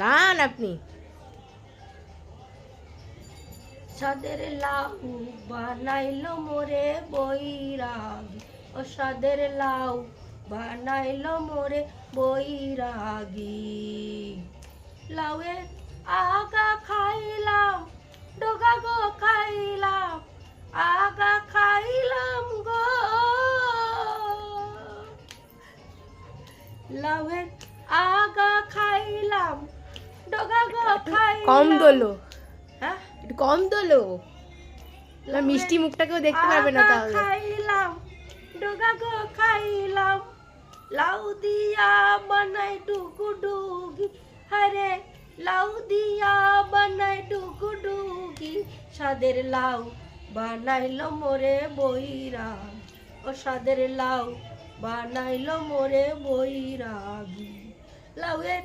গান আপনি। সাদের লাউ বানাইলো মোরে বৈরাগী। ও সাদের লাউ বানাইলো মোরে বৈরাগী। লাউয়ের আগা খাইলাম, ডোগা গো খাইলাম, আগা খাইলাম গো। লাউয়ের আগা কম দোলো। হ্যাঁ? একটু কম দোলো। তোমার মিষ্টি মুখটা কেউ দেখতে পারবে না তাহলে। খাইলাম ডোগা গো খাইলাম। লাউ দিয়া বানাই ডুগু ডুগি। হরে লাউ দিয়া বানাই ডুগু ডুগি। সাদের লাউ বানাইলো মোরে বৈরাগ। ও সাদের লাউ বানাইলো মোরে বৈরাগী। লাউয়ের